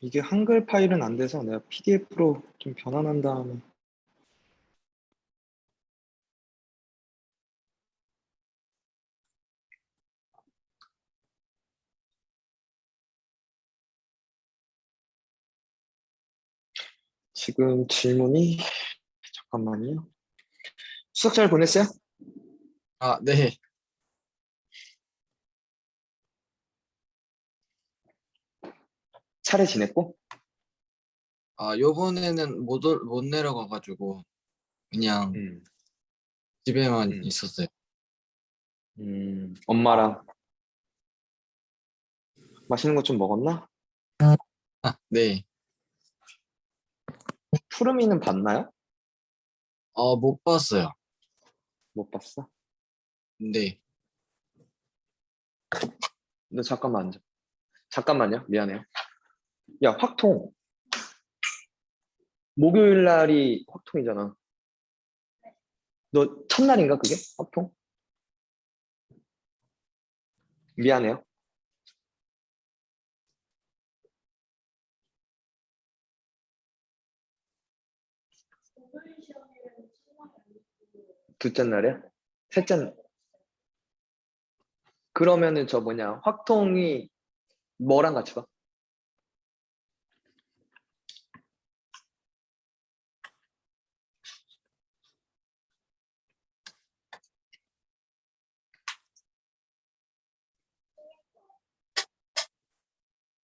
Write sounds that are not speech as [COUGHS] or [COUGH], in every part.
이게 한글 파일은 안 돼서 내가 PDF로 좀 변환한 다음에 지금 질문이 잠깐만요. 수석 잘 보냈어요? 아, 네. 차례 지냈고? 아, 요번에는 못, 올- 못 내려가가지고 그냥 음. 집에만 음. 있었어요. 음, 엄마랑 맛있는 거 좀 먹었나? 아, 네. 푸르미는 봤나요? 어, 못 봤어요. 못 봤어? 네. 너 잠깐만 앉아. 잠깐만요. 미안해요. 야, 확통. 목요일 날이 확통이잖아. 너 첫날인가 그게? 확통? 미안해요. 둘째 날이야? 셋째 날. 그러면은 저 뭐냐 확통이 뭐랑 같이 가?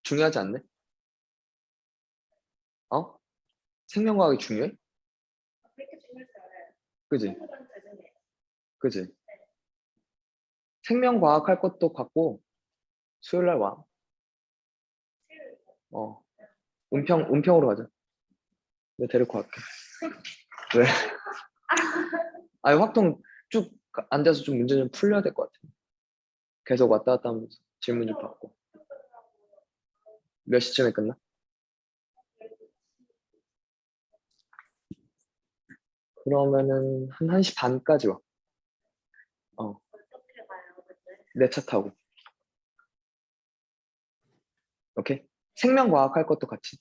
중요하지 않네? 어? 생명과학이 중요해? 그지? 그지? 생명과학 할 것도 같고 수요일 날 와. 어. 은평 은평으로 가자. 내가 데리고 갈게. 왜? [LAUGHS] 아니 확통 쭉 앉아서 좀 문제 좀 풀려야 될 것 같아. 계속 왔다 갔다 하면서 질문 좀 받고. 몇 시쯤에 끝나? 그러면은 한 1시 반까지 와. 근데 내차 타고. 오케이? 생명과학 할 것도 같이.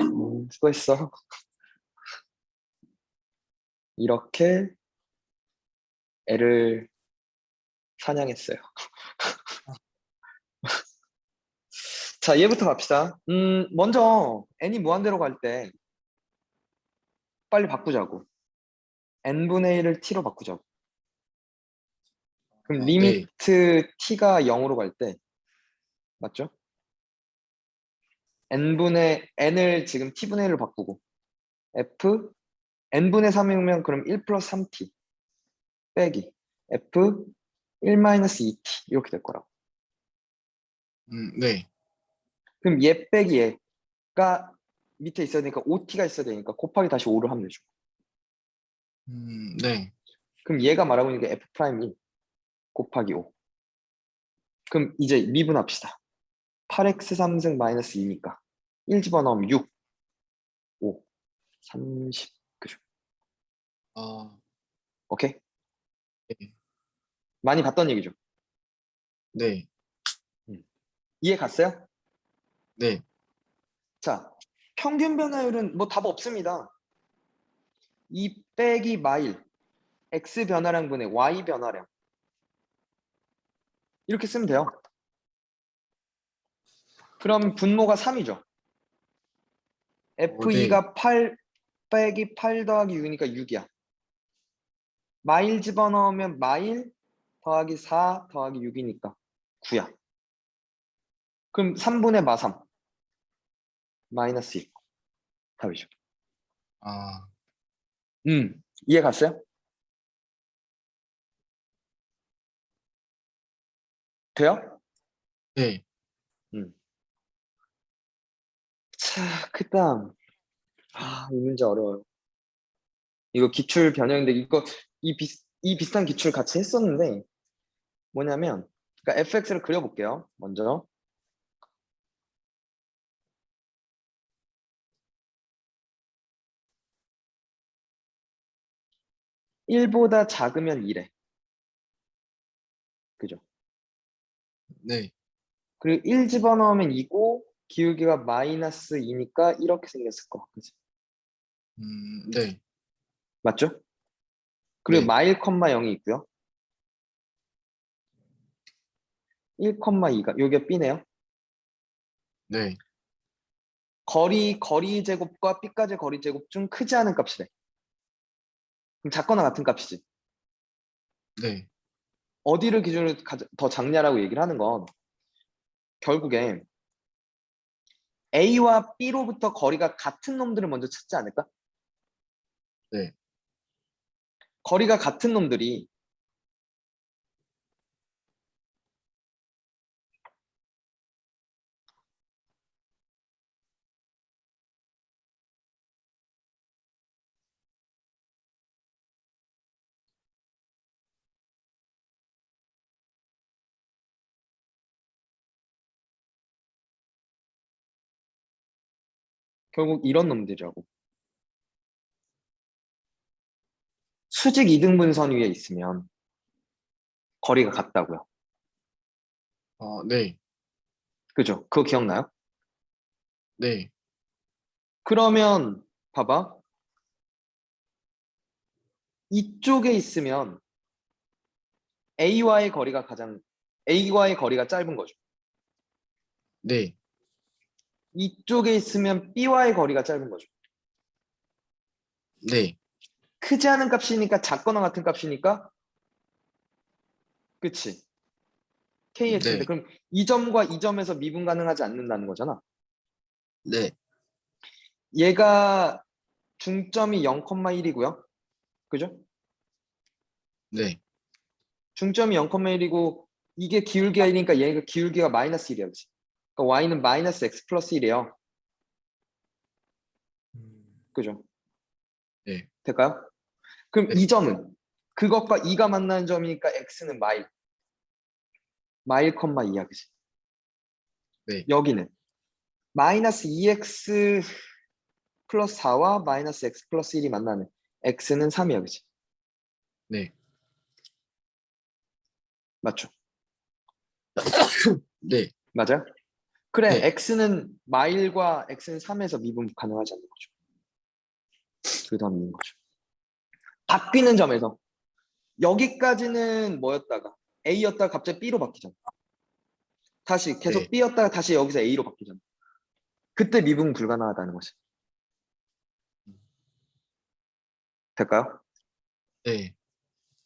음, 수고했어. 이렇게 애를 사냥했어요. [LAUGHS] 자, 얘부터 갑시다. 음, 먼저 n이 무한대로 갈 때 빨리 바꾸자고. n분의 1을 t로 바꾸자고. 그럼 아, 리미트 t가 0으로 갈 때 맞죠? n분의 n을 지금 t분의 1로 바꾸고 f n분의 3이면 그럼 1 플러스 3t 빼기 f 1 마이너스 2t 이렇게 될 거라고. 음, 네. 그럼 얘 빼기 얘가 밑에 있어야 되니까 5t가 있어야 되니까 곱하기 다시 5를 하면 되죠. 음, 네. 그럼 얘가 말하고 있는 게 f 프라임이 곱하기 5. 그럼 이제 미분합시다. 8x 3승 마이너스 2니까 1 집어넣으면 6, 5, 30. 그죠? 아, 오케이? 네. 많이 봤던 얘기죠? 네. 이해 갔어요? 네. 자, 평균 변화율은 뭐 답 없습니다. 2 빼기 마일, x 변화량 분의 y 변화량. 이렇게 쓰면 돼요. 그럼 분모가 3이죠. F2가 8 빼기 8 더하기 6이니까 6이야. 마일 집어넣으면 마일 더하기 4 더하기 6이니까 9야. 그럼 3분의 마 3 마이너스 2 답이죠. 아, 음, 이해 갔어요? 돼요? 네. 자, 그 다음 아, 이 문제 어려워요. 이거 기출 변형인데 이거 이 비, 이 비슷한 기출 같이 했었는데 뭐냐면 그러니까 fx를 그려볼게요. 먼저 1보다 작으면 1에 그죠? 네. 그리고 1 집어넣으면 2고 기울기가 마이너스 2니까 이렇게 생겼을 거. 그지? 음, 네. 맞죠? 그리고 네. 마일 컴마 0이 있고요. 1 컴마 2가 요게 B네요. 네. 거리 거리 제곱과 B까지 거리 제곱 중 크지 않은 값이래. 그럼 작거나 같은 값이지. 네. 어디를 기준으로 더 작냐라고 얘기를 하는 건 결국에 A와 B로부터 거리가 같은 놈들을 먼저 찾지 않을까? 네. 거리가 같은 놈들이 결국 이런 놈들이라고. 수직 이등분선 위에 있으면 거리가 같다고요. 어, 네. 그죠? 그거 기억나요? 네. 그러면 봐봐. 이쪽에 있으면 A와의 거리가 가장 A와의 거리가 짧은 거죠. 네. 이쪽에 있으면 B와의 거리가 짧은 거죠. 네. 크지 않은 값이니까 작거나 같은 값이니까 그치? KX인데 네. 그럼 이 점과 이 점에서 미분 가능하지 않는다는 거잖아. 네. 얘가 중점이 0,1이고요. 그죠? 네. 중점이 0,1이고 이게 기울기가 1이니까 얘가 기울기가 마이너스 1이야. 그치? 그러니까 y는 마이너스 x 플러스 1이에요. 그죠? 네. 될까요? 그럼 네. 이 점은 그것과 2가 만나는 점이니까 x는 마일. 마일 컴마 2야. 그지? 네. 여기는 마이너스 2x 플러스 4와 마이너스 x 플러스 1이 만나는 x는 3이야. 그지? 네. 맞죠? [COUGHS] 네. 맞아요? 그래, 네. x는 마일과 x는 3에서 미분 가능하지 않는 거죠. 그 다음 있는 거죠. 바뀌는 점에서 여기까지는 뭐였다가 a였다가 갑자기 b로 바뀌잖아. 다시 계속 네. b였다가 다시 여기서 a로 바뀌잖아. 그때 미분 불가능하다는 거지. 될까요? 네.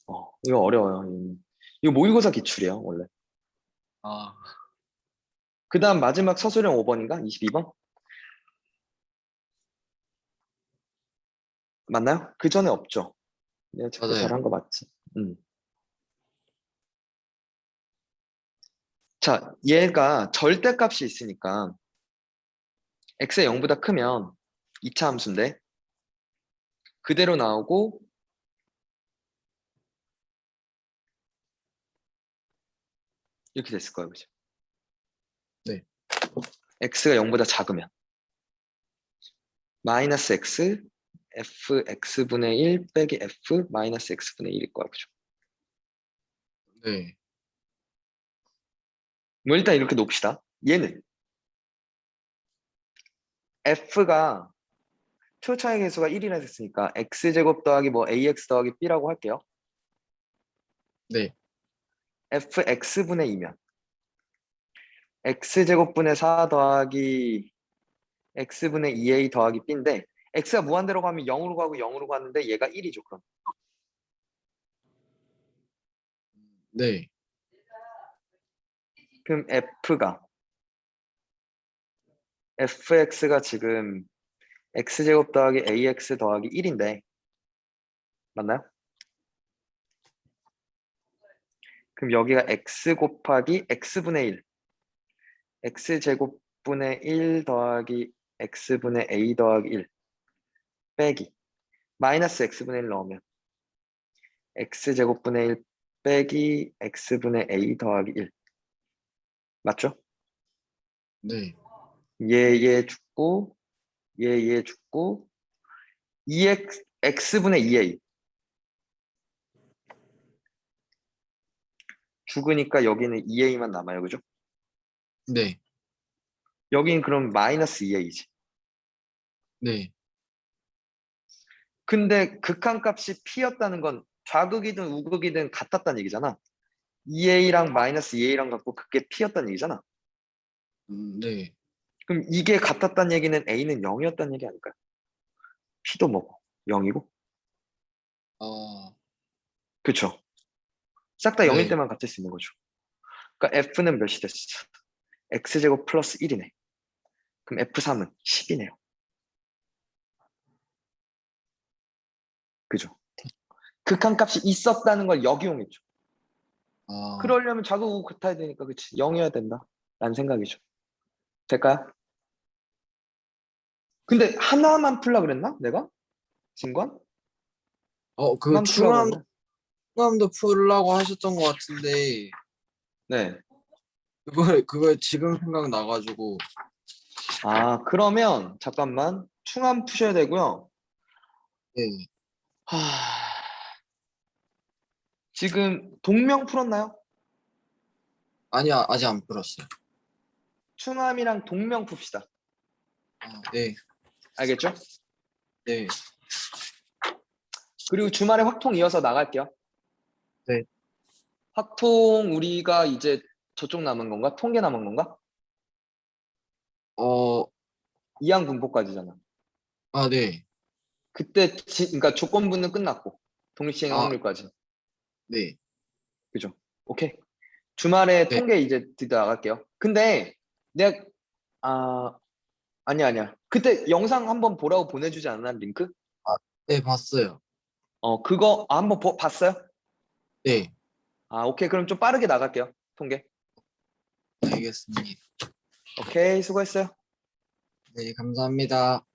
어, 이거 어려워요. 이거 모의고사 기출이에요, 원래. 아, 그 다음 마지막 서술형 5번인가? 22번? 맞나요? 그 전에 없죠. 내가 자꾸 맞아요. 잘한 거 맞지? 음. 자, 얘가 절대값이 있으니까 x가 0보다 크면 2차 함수인데 그대로 나오고 이렇게 됐을 거예요. 그죠? 네. x가 0보다 작으면 마이너스 x f x분의 1 빼기 f 마이너스 x분의 1일 거야. 그죠? 네. 뭐 일단 이렇게 놓읍시다. 얘는 f가 초차의 개수가 1이라 됐으니까 x제곱 더하기 뭐 ax 더하기 b라고 할게요. 네. fx분의 2면 x제곱분의 4 더하기 x분의 2a 더하기 b인데 x가 무한대로 가면 0으로 가고 0으로 가는데 얘가 1이죠. 그럼 네. 그럼 f가 fx가 지금 x제곱 더하기 ax 더하기 1인데 맞나요? 그럼 여기가 x 곱하기 x분의 1 x제곱분의 1 더하기 x분의 a 더하기 1 빼기 마이너스 x분의 1 넣으면 x제곱분의 1 빼기 x분의 a 더하기 1 맞죠? 네. 얘, 얘 죽고, 얘, 얘 죽고, 2x, x분의 2a. 죽으니까 여기는 2a만 남아요. 그죠? 네. 여긴 그럼 마이너스 2a지. 네. 근데 극한값이 p였다는 건 좌극이든 우극이든 같았다는 얘기잖아. 2a랑 마이너스 2a랑 갖고 그게 p였다는 얘기잖아. 음, 네. 그럼 이게 같았다는 얘기는 a는 0이었다는 얘기 아닐까요? p도 뭐고 0이고 아, 그쵸? 싹다 0일 네. 때만 같을 수 있는 거죠. 그러니까 f는 몇이 됐어? X제곱 플러스 1이네. 그럼 f3은 10이네요. 그죠? 극한값이 있었다는 걸 역이용했죠. 아, 그러려면 좌극우극 같아야 되니까 그치 0이어야 된다 라는 생각이죠 될까요? 근데 하나만 풀라 그랬나 내가? 진관? 어, 그 그랬나? 충암도 풀라고 하셨던 것 같은데, 네. 그걸, 그걸 지금 생각 나가지고, 아 그러면 잠깐만 충암 푸셔야 되고요 네. 하... 지금 동명 풀었나요? 아니야, 아직 안 풀었어요. 충암이랑 동명 풉시다 아, 네. 알겠죠? 네. 그리고 주말에 확통 이어서 나갈게요 네. 확통 우리가 이제 저쪽 남은 건가? 통계 남은 건가? 어, 이항 분포까지잖아. 아, 네. 그때 지, 그러니까 조건부는 끝났고 독립시행 아. 확률까지. 네. 그죠? 오케이. 주말에 네. 통계 이제 드디어 나갈게요. 근데 내가 아 아니야 아니야. 그때 영상 한번 보라고 보내주지 않았나 링크? 네, 봤어요. 어 그거 아, 한번 보- 봤어요? 네. 아 오케이 그럼 좀 빠르게 나갈게요. 통계. 알겠습니다. 오케이 수고했어요. 네, 감사합니다.